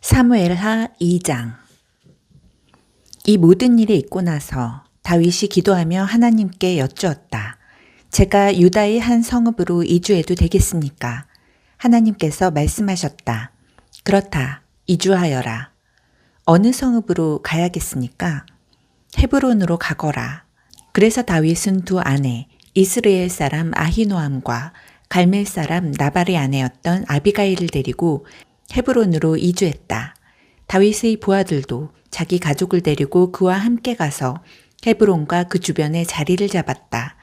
사무엘하 2장 이 모든 일이 있고 나서 다윗이 기도하며 하나님께 여쭈었다. 제가 유다의 한 성읍으로 이주해도 되겠습니까? 하나님께서 말씀하셨다. 그렇다. 이주하여라. 어느 성읍으로 가야겠습니까? 헤브론으로 가거라. 그래서 다윗은 두 아내 이스라엘 사람 아히노암과 갈멜 사람 나발의 아내였던 아비가일을 데리고 헤브론으로 이주했다. 다윗의 부하들도 자기 가족을 데리고 그와 함께 가서 헤브론과 그 주변에 자리를 잡았다.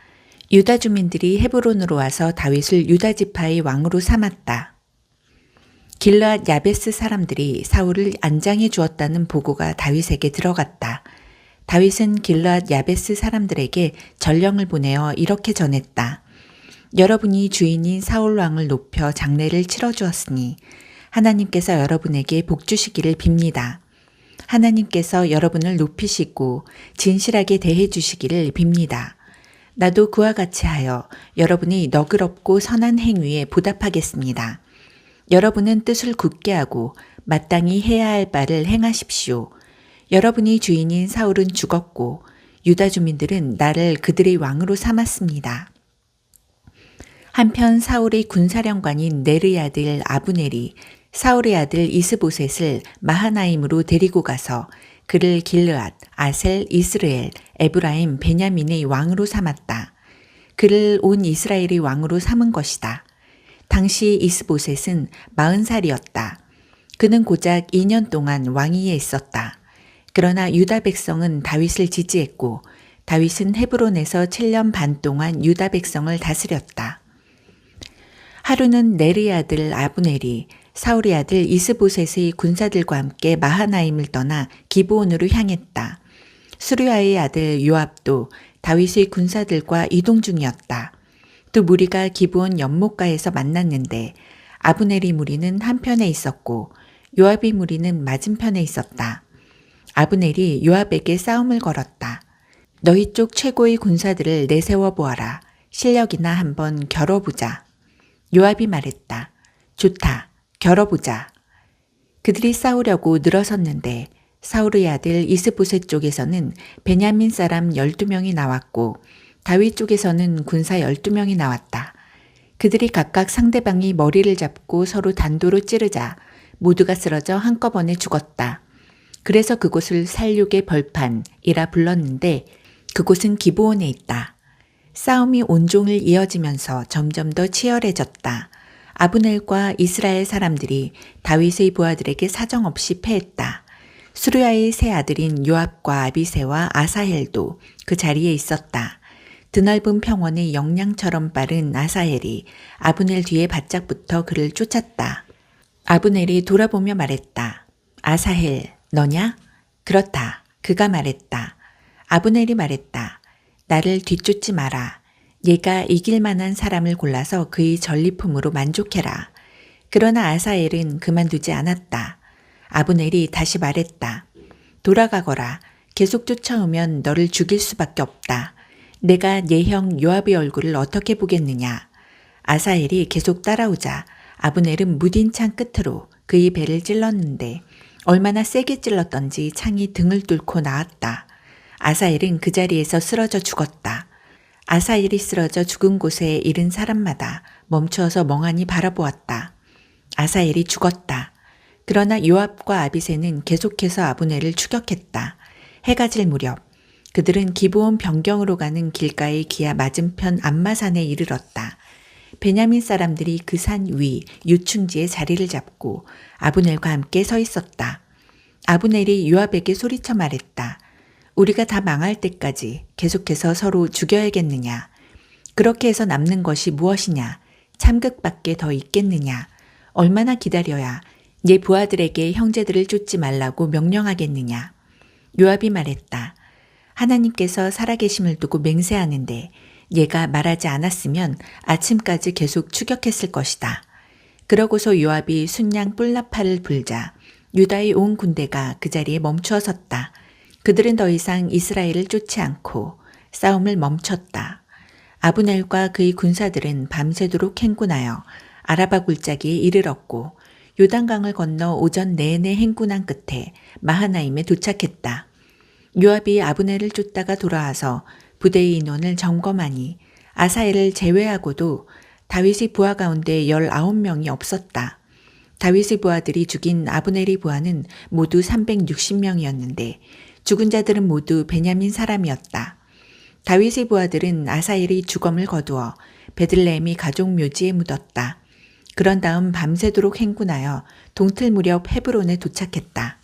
유다 주민들이 헤브론으로 와서 다윗을 유다 지파의 왕으로 삼았다. 길르앗 야베스 사람들이 사울을 안장해 주었다는 보고가 다윗에게 들어갔다. 다윗은 길르앗 야베스 사람들에게 전령을 보내어 이렇게 전했다. 여러분이 주인인 사울 왕을 높여 장례를 치러 주었으니 하나님께서 여러분에게 복 주시기를 빕니다. 하나님께서 여러분을 높이시고 진실하게 대해 주시기를 빕니다. 나도 그와 같이 하여 여러분이 너그럽고 선한 행위에 보답하겠습니다. 여러분은 뜻을 굳게 하고 마땅히 해야 할 바를 행하십시오. 여러분이 주인인 사울은 죽었고 유다 주민들은 나를 그들의 왕으로 삼았습니다. 한편 사울의 군사령관인 네르의 아들 아브넬이 사울의 아들 이스보셋을 마하나임으로 데리고 가서 그를 길르앗, 아셀, 이스라엘, 에브라임, 베냐민의 왕으로 삼았다. 그를 온 이스라엘의 왕으로 삼은 것이다. 당시 이스보셋은 40살이었다. 그는 고작 2년 동안 왕위에 있었다. 그러나 유다 백성은 다윗을 지지했고 다윗은 헤브론에서 7년 반 동안 유다 백성을 다스렸다. 하루는 네르의 아들 아브넬이 사울의 아들 이스보셋의 군사들과 함께 마하나임을 떠나 기브온으로 향했다. 수르야의 아들 요압도 다윗의 군사들과 이동 중이었다. 두 무리가 기브온 연못가에서 만났는데 아브넬의 무리는 한편에 있었고 요압의 무리는 맞은편에 있었다. 아브넬이 요압에게 싸움을 걸었다. 너희 쪽 최고의 군사들을 내세워 보아라. 실력이나 한번 겨뤄보자. 요압이 말했다. 좋다. 겨뤄보자. 그들이 싸우려고 늘어섰는데 사울의 아들 이스보셋 쪽에서는 베냐민 사람 12명이 나왔고 다윗 쪽에서는 군사 12명이 나왔다. 그들이 각각 상대방이 머리를 잡고 서로 단도로 찌르자 모두가 쓰러져 한꺼번에 죽었다. 그래서 그곳을 살육의 벌판이라 불렀는데 그곳은 기브온에 있다. 싸움이 온종일 이어지면서 점점 더 치열해졌다. 아브넬과 이스라엘 사람들이 다윗의 부하들에게 사정없이 패했다. 수르야의 세 아들인 요압과 아비세와 아사헬도 그 자리에 있었다. 드넓은 평원의 영양처럼 빠른 아사헬이 아브넬 뒤에 바짝 붙어 그를 쫓았다. 아브넬이 돌아보며 말했다. 아사헬, 너냐? 그렇다. 그가 말했다. 아브넬이 말했다. 나를 뒤쫓지 마라. 얘가 이길 만한 사람을 골라서 그의 전리품으로 만족해라. 그러나 아사엘은 그만두지 않았다. 아브넬이 다시 말했다. 돌아가거라. 계속 쫓아오면 너를 죽일 수밖에 없다. 내가 내형 요압의 얼굴을 어떻게 보겠느냐. 아사엘이 계속 따라오자 아브넬은 무딘 창 끝으로 그의 배를 찔렀는데 얼마나 세게 찔렀던지 창이 등을 뚫고 나왔다. 아사엘은 그 자리에서 쓰러져 죽었다. 아사엘이 쓰러져 죽은 곳에 이른 사람마다 멈추어서 멍하니 바라보았다. 아사엘이 죽었다. 그러나 요압과 아비세는 계속해서 아브넬을 추격했다. 해가 질 무렵 그들은 기브온 변경으로 가는 길가의 기아 맞은편 안마산에 이르렀다. 베냐민 사람들이 그 산 위 유충지에 자리를 잡고 아브넬과 함께 서 있었다. 아브넬이 요압에게 소리쳐 말했다. 우리가 다 망할 때까지 계속해서 서로 죽여야겠느냐. 그렇게 해서 남는 것이 무엇이냐. 참극밖에 더 있겠느냐. 얼마나 기다려야 내 부하들에게 형제들을 쫓지 말라고 명령하겠느냐. 요압이 말했다. 하나님께서 살아계심을 두고 맹세하는데 얘가 말하지 않았으면 아침까지 계속 추격했을 것이다. 그러고서 요압이 순양 뿔나파를 불자 유다의 온 군대가 그 자리에 멈추어 섰다. 그들은 더 이상 이스라엘을 쫓지 않고 싸움을 멈췄다. 아브넬과 그의 군사들은 밤새도록 행군하여 아라바 굴짜기에 이르렀고 요단강을 건너 오전 내내 행군한 끝에 마하나임에 도착했다. 요압이 아브넬을 쫓다가 돌아와서 부대의 인원을 점검하니 아사엘을 제외하고도 다윗의 부하 가운데 19명이 없었다. 다윗의 부하들이 죽인 아브넬의 부하는 모두 360명이었는데 죽은 자들은 모두 베냐민 사람이었다. 다윗의 부하들은 아사엘의 주검을 거두어 베들레헴이 가족 묘지에 묻었다. 그런 다음 밤새도록 행군하여 동틀 무렵 헤브론에 도착했다.